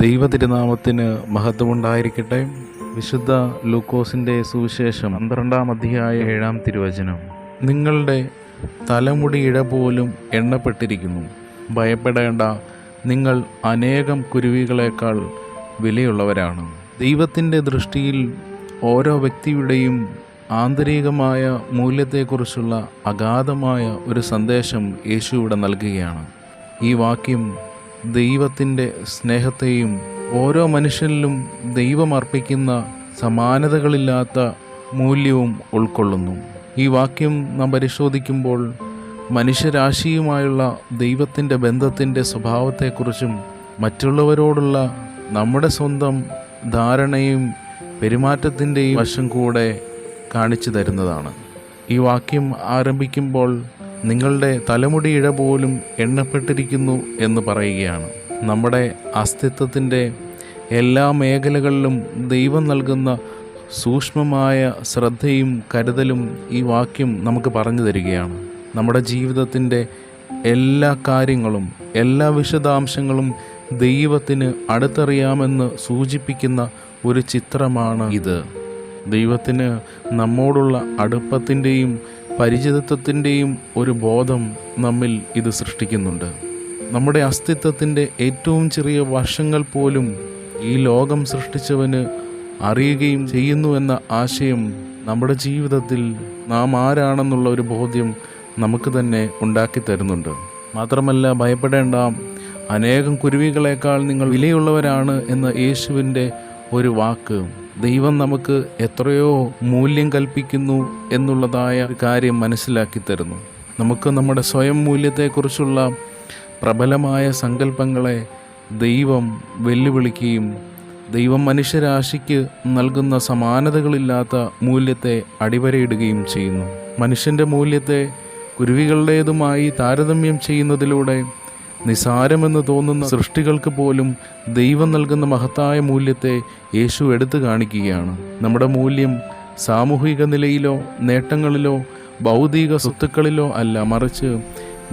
ദൈവ തിരുനാമത്തിന് മഹത്വമുണ്ടായിരിക്കട്ടെ. വിശുദ്ധ ലൂക്കോസിന്റെ സുവിശേഷം പന്ത്രണ്ടാം അധ്യായ ഏഴാം തിരുവചനം. നിങ്ങളുടെ തലമുടി ഇഴ പോലും എണ്ണപ്പെട്ടിരിക്കുന്നു. ഭയപ്പെടേണ്ട നിങ്ങൾ അനേകം കുരുവികളേക്കാൾ വിലയുള്ളവരാണ്. ദൈവത്തിന്റെ ദൃഷ്ടിയിൽ ഓരോ വ്യക്തിയുടെയും ആന്തരികമായ മൂല്യത്തെക്കുറിച്ചുള്ള അഗാധമായ ഒരു സന്ദേശം യേശു ഇവിടെ നൽകുകയാണ്. ഈ വാക്യം ദൈവത്തിന്റെ സ്നേഹത്തെയും ഓരോ മനുഷ്യനിലും ദൈവം അർപ്പിക്കുന്ന സമാനതകളില്ലാത്ത മൂല്യവും ഉൾക്കൊള്ളുന്നു. ഈ വാക്യം നാം പരിശോധിക്കുമ്പോൾ മനുഷ്യരാശിയുമായുള്ള ദൈവത്തിന്റെ ബന്ധത്തിന്റെ സ്വഭാവത്തെക്കുറിച്ചും മറ്റുള്ളവരോടുള്ള നമ്മുടെ സ്വന്തം ധാരണയും പെരുമാറ്റത്തിന്റെയും വശം കൂടെ കാണിച്ചു തരുന്നതാണ്. ഈ വാക്യം ആരംഭിക്കുമ്പോൾ നിങ്ങളുടെ തലമുടി ഇഴ പോലും എണ്ണപ്പെട്ടിരിക്കുന്നു എന്ന് പറയുകയാണ്. നമ്മുടെ അസ്തിത്വത്തിന്റെ എല്ലാ മേഖലകളിലും ദൈവം നൽകുന്ന സൂക്ഷ്മമായ ശ്രദ്ധയും കരുതലും ഈ വാക്യം നമുക്ക് പറഞ്ഞു തരികയാണ്. നമ്മുടെ ജീവിതത്തിന്റെ എല്ലാ കാര്യങ്ങളും എല്ലാ വിശദാംശങ്ങളും ദൈവത്തിന് അടുത്തറിയാമെന്ന് സൂചിപ്പിക്കുന്ന ഒരു ചിത്രമാണ് ഇത്. ദൈവത്തിന് നമ്മോടുള്ള അടുപ്പത്തിന്റെയും പരിചിതത്വത്തിന്റെയും ഒരു ബോധം നമ്മിൽ ഇത് സൃഷ്ടിക്കുന്നുണ്ട്. നമ്മുടെ അസ്തിത്വത്തിന്റെ ഏറ്റവും ചെറിയ വശങ്ങൾ പോലും ഈ ലോകം സൃഷ്ടിച്ചവന് അറിയുകയും ചെയ്യുന്നു എന്ന ആശയം നമ്മുടെ ജീവിതത്തിൽ നാം ആരാണെന്നുള്ള ഒരു ബോധ്യം നമുക്ക് തന്നെ ഉണ്ടാക്കി തരുന്നുണ്ട്. മാത്രമല്ല ഭയപ്പെടേണ്ട. അനേകം കുരുവികളേക്കാൾ നിങ്ങൾ വിലയുള്ളവരാണ് എന്ന യേശുവിന്റെ ഒരു വാക്ക് ദൈവം നമുക്ക് എത്രയോ മൂല്യം കൽപ്പിക്കുന്നു എന്നുള്ളതായ കാര്യം മനസ്സിലാക്കി തരുന്നു. നമുക്ക് നമ്മുടെ സ്വയം മൂല്യത്തെക്കുറിച്ചുള്ള പ്രബലമായ സങ്കല്പങ്ങളെ ദൈവം വെല്ലുവിളിക്കുകയും ദൈവം മനുഷ്യരാശിക്ക് നൽകുന്ന സമാനതകളില്ലാത്ത മൂല്യത്തെ അടിവരയിടുകയും ചെയ്യുന്നു. മനുഷ്യന്റെ മൂല്യത്തെ കുരുവികളുടേതുമായി താരതമ്യം ചെയ്യുന്നതിലൂടെ നിസാരമെന്ന് തോന്നുന്ന സൃഷ്ടികൾക്ക് പോലും ദൈവം നൽകുന്ന മഹത്തായ മൂല്യത്തെ യേശു എടുത്തു കാണിക്കുകയാണ്. നമ്മുടെ മൂല്യം സാമൂഹിക നിലയിലോ നേട്ടങ്ങളിലോ ഭൗതിക സ്വത്തുക്കളിലോ അല്ല. മറിച്ച്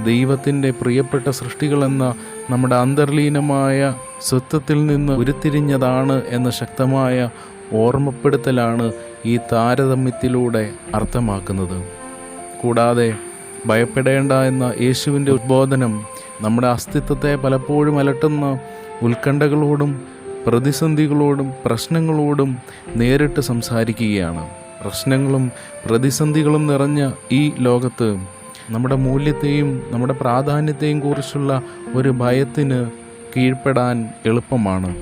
ദൈവത്തിന്റെ പ്രിയപ്പെട്ട സൃഷ്ടികളെന്ന നമ്മുടെ അന്തർലീനമായ സ്വത്വത്തിൽ നിന്ന് ഉരുത്തിരിഞ്ഞതാണ് എന്ന ശക്തമായ ഓർമ്മപ്പെടുത്തലാണ് ഈ താരതമ്യത്തിലൂടെ അർത്ഥമാക്കുന്നത്. കൂടാതെ ഭയപ്പെടേണ്ട എന്ന യേശുവിന്റെ ഉദ്ബോധനം നമ്മുടെ അസ്തിത്വത്തെ പലപ്പോഴും അലട്ടുന്ന ഉത്കണ്ഠകളോടും പ്രതിസന്ധികളോടും പ്രശ്നങ്ങളോടും നേരിട്ട് സംസാരിക്കുകയാണ്. പ്രശ്നങ്ങളും പ്രതിസന്ധികളും നിറഞ്ഞ ഈ ലോകത്ത് നമ്മുടെ മൂല്യത്തെയും നമ്മുടെ പ്രാധാന്യത്തെയും കുറിച്ചുള്ള ഒരു ഭയത്തിന് കീഴ്പ്പെടാൻ എളുപ്പമാണ്.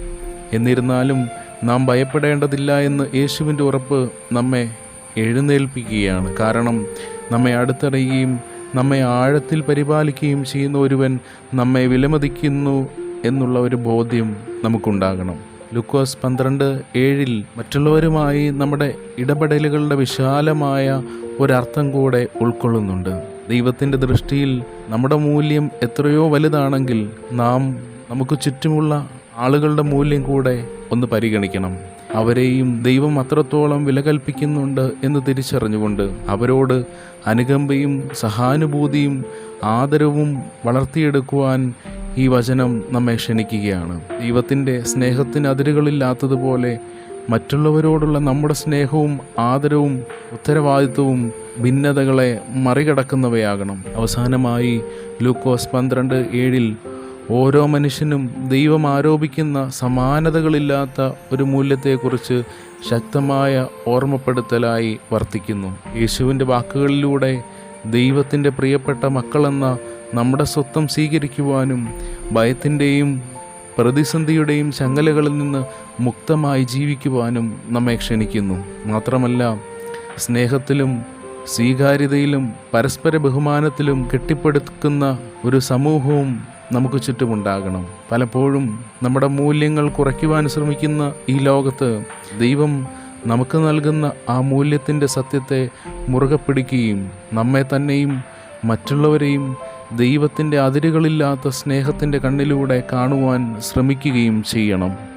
എന്നിരുന്നാലും നാം ഭയപ്പെടേണ്ടതില്ല എന്ന് യേശുവിന്റെ ഉറപ്പ് നമ്മെ എഴുന്നേൽപ്പിക്കുകയാണ്. കാരണം നമ്മെ അടുത്തറിയുകയും നമ്മെ ആഴത്തിൽ പരിപാലിക്കുകയും ചെയ്യുന്ന ഒരുവൻ നമ്മെ വിലമതിക്കുന്നു എന്നുള്ള ഒരു ബോധ്യം നമുക്കുണ്ടാകണം. ലുക്കോസ് പന്ത്രണ്ട് ഏഴിൽ മറ്റുള്ളവരുമായി നമ്മുടെ ഇടപെടലുകളുടെ വിശാലമായ ഒരർത്ഥം കൂടെ ഉൾക്കൊള്ളുന്നുണ്ട്. ദൈവത്തിന്റെ ദൃഷ്ടിയിൽ നമ്മുടെ മൂല്യം എത്രയോ വലുതാണെങ്കിൽ നാം നമുക്ക് ചുറ്റുമുള്ള ആളുകളുടെ മൂല്യം കൂടെ ഒന്ന് പരിഗണിക്കണം. അവരെയും ദൈവം അത്രത്തോളം വില കൽപ്പിക്കുന്നുണ്ട് എന്ന് തിരിച്ചറിഞ്ഞുകൊണ്ട് അവരോട് അനുകമ്പയും സഹാനുഭൂതിയും ആദരവും വളർത്തിയെടുക്കുവാൻ ഈ വചനം നമ്മെ ക്ഷണിക്കുകയാണ്. ദൈവത്തിന്റെ സ്നേഹത്തിന് അതിരുകളില്ലാത്തതുപോലെ മറ്റുള്ളവരോടുള്ള നമ്മുടെ സ്നേഹവും ആദരവും ഉത്തരവാദിത്വവും ഭിന്നതകളെ മറികടക്കുന്നവയാകണം. അവസാനമായി ലൂക്കോസ് പന്ത്രണ്ട് ഏഴിൽ ഓരോ മനുഷ്യനും ദൈവം ആരോപിക്കുന്ന സമാനതകളില്ലാത്ത ഒരു മൂല്യത്തെക്കുറിച്ച് ശക്തമായ ഓർമ്മപ്പെടുത്തലായി വർത്തിക്കുന്നു. യേശുവിന്റെ വാക്കുകളിലൂടെ ദൈവത്തിന്റെ പ്രിയപ്പെട്ട മക്കളെന്ന നമ്മുടെ സ്വത്വം സ്വീകരിക്കുവാനും ഭയത്തിന്റെയും പ്രതിസന്ധിയുടെയും ചങ്ങലകളിൽ നിന്ന് മുക്തമായി ജീവിക്കുവാനും നമ്മെ ക്ഷണിക്കുന്നു. മാത്രമല്ല സ്നേഹത്തിലും സ്വീകാര്യതയിലും പരസ്പര ബഹുമാനത്തിലും കെട്ടിപ്പടുക്കുന്ന ഒരു സമൂഹവും നമുക്ക് ചുറ്റുമുണ്ടാകണം. പലപ്പോഴും നമ്മുടെ മൂല്യങ്ങൾ കുറയ്ക്കുവാൻ ശ്രമിക്കുന്ന ഈ ലോകത്ത് ദൈവം നമുക്ക് നൽകുന്ന ആ മൂല്യത്തിന്റെ സത്യത്തെ മുറുകെ പിടിക്കുകയും നമ്മെ തന്നെയും മറ്റുള്ളവരെയും ദൈവത്തിന്റെ അതിരുകളില്ലാത്ത സ്നേഹത്തിന്റെ കണ്ണിലൂടെ കാണുവാൻ ശ്രമിക്കുകയും ചെയ്യണം.